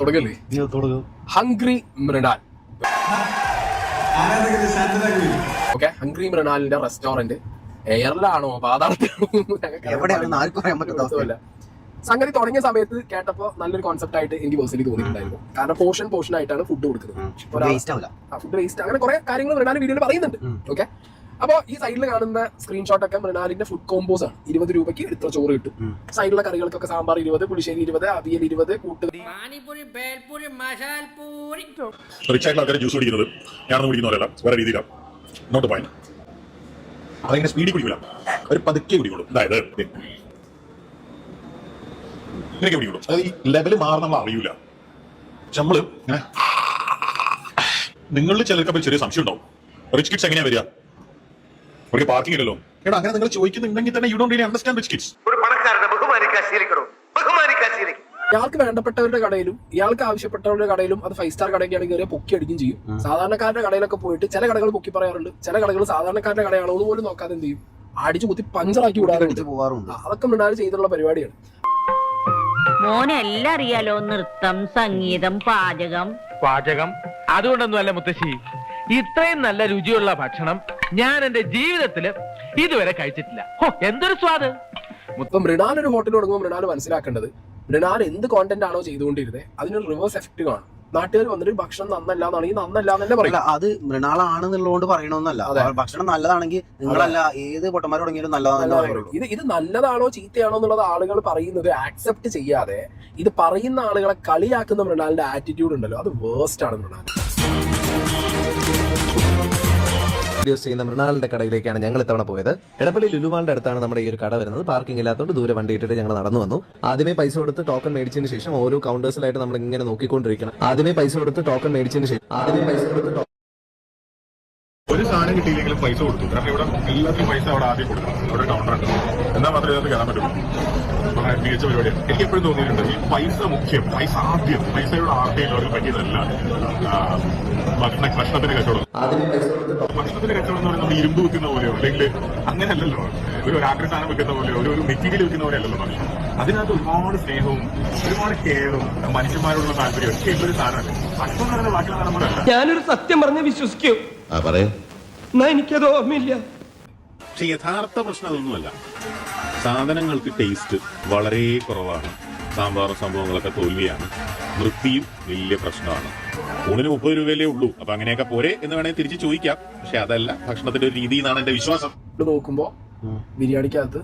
തുടങ്ങല്ലേ? Hungry Mrinal okay hungry മൃണാലിന്റെ restaurant എയറിലാണോ പാതാളത്തിലാണോ. സംഗതി തുടങ്ങിയ സമയത്ത് കേട്ടപ്പോ നല്ലൊരു കോൺസെപ്റ്റ് ആയിട്ട് എനിക്ക് പേഴ്സണലി തോന്നിയിട്ടുണ്ടായിരുന്നു. കാരണം പോർഷൻ പോർഷൻ ആയിട്ടാണ് ഫുഡ് കൊടുക്കുന്നത്. വേസ്റ്റ് ആവില്ല. ഫുഡ് വേസ്റ്റ് അങ്ങനെ കുറെ കാര്യങ്ങൾ മൃണാൽ വീഡിയോയിൽ പറയുന്നുണ്ട്. ഓക്കെ അപ്പോ ഈ സൈഡിൽ കാണുന്ന സ്ക്രീൻഷോട്ട് ഒക്കെ മൃണാലിന്റെ ഫുഡ് കോമ്പോസ് ആണ്. ഇരുപത് രൂപയ്ക്ക് ഇത്ര ചോറ് കിട്ടും. സൈഡിലെ കറികൾക്കൊക്കെ സാമ്പാർ ഇരുപത് പുളിശ്ശേരി ഇരുപത് അവിയൽ ഇരുപത് കൂട്ട് പാനിപൂരി ബേൽപൂരി മസാൽ പൂരി റിച്ചായിട്ടുള്ള ആൾക്കാർ ജ്യൂസ് കുടിക്കുന്നത് ഞാനൊന്നും കുടിക്കുന്ന വേറെ രീതിയിലാണ് നോട്ട് പോയിന്റ് അതിങ്ങനെ സ്പീഡിൽ കുടിക്കില്ല ഒരു പതുക്കെ കുടിക്കുള്ളൂ അതായത് ദേ. ഇങ്ങനെയൊക്കെ കുടിക്കുള്ളൂ അതായത് ഈ ലെവൽ മാറുന്ന നമ്മൾ അറിയൂല. പക്ഷെ നമ്മൾ ഇങ്ങനെ നിങ്ങളിൽ ചിലർക്ക് ചെറിയ സംശയം ഉണ്ടാവും. റിച്ച് കിഡ്സ് എങ്ങനെയാ വരിക? അവർക്ക് പാർക്കിംഗ് ഇല്ലല്ലോ. എടാ അങ്ങനെ നിങ്ങൾ ചോദിക്കുന്നുണ്ടെങ്കിൽ തന്നെ you don't really understand rich kids ഒരു പണക്കാരനെ ബഹുമാനിക്കാൻ ശീലിക്കണോ? ബഹുമാനിക്കാൻ ഇയാൾക്ക് വേണ്ടപ്പെട്ടവരുടെ കടയിലും ഇയാൾക്ക് ആവശ്യപ്പെട്ടവരുടെ കടയിലും അത് ഫൈവ് സ്റ്റാർ കടയൊക്കെയാണെങ്കിൽ കയറിയ പൊക്കി അടിക്കും ചെയ്യും. സാധാരണക്കാരുടെ കടയിലൊക്കെ പോയിട്ട് ചില കടകൾ പൊക്കി പറയാറുണ്ട്. ചില കടകൾ സാധാരണക്കാരുടെ കടയാണോ പോലും നോക്കാതെ എന്ത് ചെയ്യും? അടിച്ചു കുത്തി പഞ്ചറാക്കി വിടാറുണ്ട്. അതൊക്കെ മൃണാൽ ചെയ്തിട്ടുള്ള പരിപാടിയാണ്. മോനെ എല്ലാം അറിയാലോ. നൃത്തം സംഗീതം പാചകം. പാചകം. അതുകൊണ്ടൊന്നും അല്ല മുത്തശ്ശി. ഇത്രയും നല്ല രുചിയുള്ള ഭക്ഷണം ഞാൻ എന്റെ ജീവിതത്തിൽ ഇതുവരെ കഴിച്ചിട്ടില്ല. ഹോ, എന്തൊരു സ്വാദ്. മൊത്തം മൃണാൽ ഒരു ഹോട്ടൽ തുടങ്ങുമ്പോൾ മൃണാൽ മനസ്സിലാക്കേണ്ടത് മൃണാൽ എന്ത് കോണ്ടന്റ് ആണോ ചെയ്തുകൊണ്ടിരുന്നത് അതിനൊരു റിവേഴ്സ് എഫക്ട് കാണും. നാട്ടുകാർ വന്നിട്ട് ഭക്ഷണം നന്നല്ല എന്നാണെങ്കിൽ നന്നല്ല എന്നല്ലേ പറയും. അല്ല അത് മൃണാളാണെന്നുള്ളതുകൊണ്ട് പറയണമെന്നല്ല. ഭക്ഷണം നല്ലതാണെങ്കിൽ നിങ്ങളല്ല ഏത് പൊട്ടന്മാർ തുടങ്ങിയാലും നല്ലതാണെന്ന്. ഇത് ഇത് നല്ലതാണോ ചീത്തയാണോ എന്നുള്ളത് ആളുകൾ പറയുന്നത് ആക്സെപ്റ്റ് ചെയ്യാതെ ഇത് പറയുന്ന ആളുകളെ കളിയാക്കുന്ന മൃണാലിന്റെ ആറ്റിറ്റ്യൂഡ് ഉണ്ടല്ലോ. അത് വേസ്റ്റ് ആണ് മൃണാൽ. വീഡിയോസ് ചെയ്യുന്ന മൃണാളിന്റെ കടയിലേക്കാണ് ഞങ്ങൾ ഇത്തവണ പോയത്. എടപ്പള്ളി ലുലുമാളിന്റെ അടുത്താണ് നമ്മുടെ ഈ ഒരു കട വരുന്നത്. പാർക്കിംഗ് ഇല്ലാത്തതുകൊണ്ട് ദൂരെ വണ്ടി ഇട്ടിട്ട് ഞങ്ങൾ നടന്നു വന്നു. ആദ്യമേ പൈസ കൊടുത്ത് ടോക്കൺ മേടിച്ചതിന് ശേഷം ഓരോ കൗണ്ടേഴ്സിലായിട്ട് നമ്മൾ ഇങ്ങനെ നോക്കിക്കൊണ്ടിരിക്കണം. ആദ്യമേ പൈസ കൊടുത്ത് ടോക്കൺ മേടിച്ചതിന് ശേഷം ആദ്യമേ പൈസ കൊടുത്ത് ഒരു സാധനം കിട്ടിയില്ലെങ്കിലും പൈസ കൊടുത്തു. കാരണം ഇവിടെ എല്ലാത്തിനും പൈസ അവിടെ ആദ്യം കൊടുക്കണം. അവിടെ കൗണ്ടർ ഉണ്ട്. എന്നാൽ മാത്രമേ ഇതിനകത്ത് കയറാൻ പറ്റുള്ളൂ. മികച്ച പരിപാടിയാണ്. എനിക്ക് എപ്പോഴും തോന്നിയിട്ടുണ്ട് ഈ പൈസ മുഖ്യം പൈസ ആദ്യം പൈസയുടെ ആർട്ടിയിൽ അവർക്ക് പറ്റിയതല്ല ഭക്ഷണ ഭക്ഷണത്തിന്റെ കച്ചവടം. ഭക്ഷണത്തിന് ഭക്ഷണത്തിന്റെ കച്ചവടം എന്ന് പറയുന്നത് ഇരുമ്പ് വെക്കുന്ന പോലെയോ അല്ലെങ്കിൽ അങ്ങനെയല്ലല്ലോ. ഒരു രാത്രി സാധനം വെക്കുന്ന പോലെയോ ഒരു ഒരു മെറ്റീരിയൽ വെക്കുന്ന പോലെ അല്ലല്ലോ ഭക്ഷണം. അതിനകത്ത് ഒരുപാട് സ്നേഹവും ഒരുപാട് കെയറും മനുഷ്യന്മാരോടുള്ള താല്പര്യം ഒക്കെ ഒരു സാധനമാണ് ഭക്ഷണം എന്ന് പറയുന്നത് ബാക്കിയുള്ള സാധനം ഞാനൊരു സത്യം പറഞ്ഞ് വിശ്വസിക്കൂ. എനിക്കത് ഓർമ്മയില്ല. പക്ഷെ യഥാർത്ഥ പ്രശ്നം അതൊന്നുമല്ല. സാധനങ്ങൾക്ക് ടേസ്റ്റ് വളരെ കുറവാണ്. സാമ്പാറും സംഭവങ്ങളൊക്കെ തോൽവിയാണ്. വൃത്തിയും വലിയ പ്രശ്നമാണ്. ഊണിന് മുപ്പത് രൂപയല്ലേ ഉള്ളൂ. അപ്പൊ അങ്ങനെയൊക്കെ പോരെ എന്ന് വേണമെങ്കിൽ തിരിച്ച് ചോദിക്കാം. പക്ഷെ അതല്ല ഭക്ഷണത്തിന്റെ ഒരു രീതി എന്നാണ് എന്റെ വിശ്വാസം. നോക്കുമ്പോ ബിരിയാണിക്കകത്ത്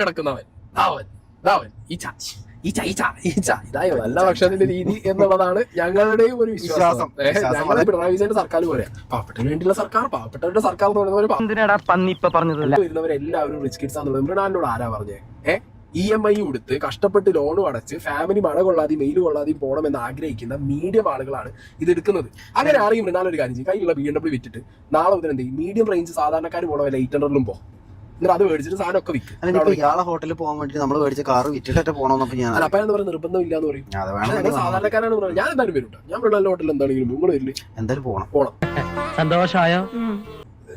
കിടക്കുന്നവൻ. ഈ ചാച്ചി. ഈച്ച ഈച്ച ഈച്ച. ഇതായോ നല്ല ഭക്ഷണത്തിന്റെ രീതി എന്നുള്ളതാണ് ഞങ്ങളുടെയും ഒരു വിശ്വാസം. ഞങ്ങളെ പിണറായി വിജയന്റെ സർക്കാർ പോലെ പാവപ്പെട്ടതിന് വേണ്ടിയുള്ള സർക്കാർ പാവപ്പെട്ടവരുടെ സർക്കാർ എന്ന് പറയുന്ന ഒരു എന്തിനാടാ പന്നി ഇപ്പൊ പറഞ്ഞത്? വരുന്നവരെല്ലാവരും റിച്ച് കിഡ്സ് ആണെന്നുള്ളത് മൃണാലിനോട് ആരാ പറഞ്ഞേ? ഏ? ഇ എം ഐ കൊടുത്ത് കഷ്ടപ്പെട്ട് ലോൺ അടച്ച് ഫാമിലി മഴ കൊള്ളാതെയും വെയിൽ കൊള്ളാതെയും പോകണമെന്ന് ആഗ്രഹിക്കുന്ന മീഡിയം ആളുകളാണ് ഇത് എടുക്കുന്നത്. അങ്ങനെ അറിയും മൃണാൽ ഒരു കാര്യം ചെയ്യും. കയ്യിലുള്ള ബി എം ഡബ്ല്യൂ വിറ്റിട്ട് നാളെ മുതൽ എന്ത് മീഡിയം റേഞ്ച് സാധാരണക്കാർ പോകണം എയ്റ്റ് ഹൺഡ്രഡിലും പോ. എന്നിട്ട് അത് മേടിച്ചിട്ട് സാധനമൊക്കെ വിൽക്കും അല്ല ഇപ്പൊ ഇയാളെ ഹോട്ടലിൽ പോകാൻ വേണ്ടി നമ്മൾ മേടിച്ച കാർ വിറ്റിട്ടൊക്കെ പോകണമെന്നപ്പോ ഞാൻ അല്ല അപ്പൊ എന്താ പറയുക നിർബന്ധമില്ല എന്ന് പറയും. അത് പക്ഷേ ഞങ്ങൾ സാധാരണക്കാരാണ് പറയുന്നത് ഞാൻ എന്തായാലും വരും ഞാൻ ഞാൻ നല്ല ഹോട്ടലിൽ എന്താണെങ്കിലും നിങ്ങൾ വരില്ലേ? എന്തായാലും പോകണം പോണം. സന്തോഷായോ?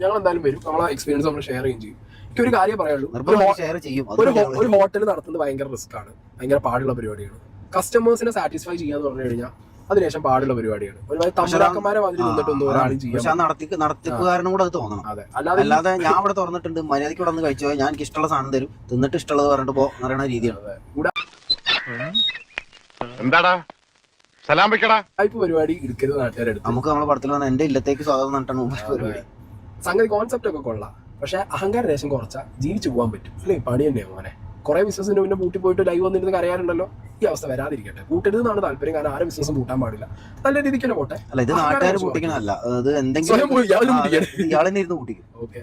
ഞങ്ങൾ എന്തായാലും വരും. നമ്മളെ എക്സ്പീരിയൻസ് നമ്മൾ ഷെയർ ചെയ്യും ചെയ്യും. എനിക്ക് ഒരു കാര്യം പറയാനുള്ളൂ. ഒരു നിർബന്ധം ഷെയർ ചെയ്യും. ഒരു ഒരു ഹോട്ടൽ നടത്തുന്നത് ഭയങ്കര റിസ്ക് ആണ്. ഭയങ്കര പാടുള്ള പരിപാടിയാണ്. കസ്റ്റമേഴ്സിനെ സാറ്റിസ്ഫൈ ചെയ്യാന്ന് പറഞ്ഞു കഴിഞ്ഞാൽ അതിനുശേഷം പാടുള്ള പരിപാടിയാണ്. ഒരുപാട് തമ്പരാക്കന്മാരെ മാതിരി നിന്നിട്ടൊന്നും ഒരാളും ചെയ്യാം പക്ഷെ ആ നടത്തി നടത്തിപ്പുകാരനും കൂടെ അത് തോന്നണം. അതെ. അല്ലാതെ അല്ലാതെ ഞാൻ ഇവിടെ തുറന്നിട്ടുണ്ട്. മര്യാദയ്ക്ക് ഇവിടെ നിന്ന് കഴിച്ചോ. ഞാൻ എനിക്ക് ഇഷ്ടമുള്ള സാധനം തരും. തിന്നിട്ട് ഇഷ്ടമുള്ളത് പറഞ്ഞിട്ട് പോ എന്ന് പറയുന്ന രീതിയാണ്. എന്താടാ? സലാം വെക്കടാ. പരിപാടി എടുക്കരുത് നാട്ടുകാരെ നമുക്ക് നമ്മുടെ പടത്തിൽ വന്ന എന്റെ ഇല്ലത്തേക്ക് സ്വാഗതം മുമ്പ് പരിപാടി. സംഗതി കോൺസെപ്റ്റ് ഒക്കെ കൊള്ളാം. പക്ഷെ അഹങ്കാര രേഷം കുറച്ചാൽ ജീവിച്ചു പോകാൻ പറ്റും. അല്ലേ? പണി തന്നെയാണ് മോനെ. കുറെ ബിസിനസിന്റെ പിന്നെ പൂട്ടി പോയിട്ട് ലൈവ് വന്നിരുന്ന് കരയാറുണ്ടല്ലോ. ഈ അവസ്ഥ വരാതിരിക്കട്ടെ. പൂട്ടരുത് എന്നാണ് താല്പര്യം. കാരണം ആരും ബിസിനസ്സും പൂട്ടാൻ പാടില്ല. നല്ല രീതിക്ക് പോട്ടെ? അല്ല ഇത് നാട്ടുകാർ കുറച്ച് പൂട്ടിക്കണല്ല അത് എന്തെങ്കിലും പോയി ഇയാൾ ആ, പൂട്ടിക്കണം. ഇയാളെന്നെ ഇരുന്ന് പൂട്ടിക്കും. ഓക്കെ.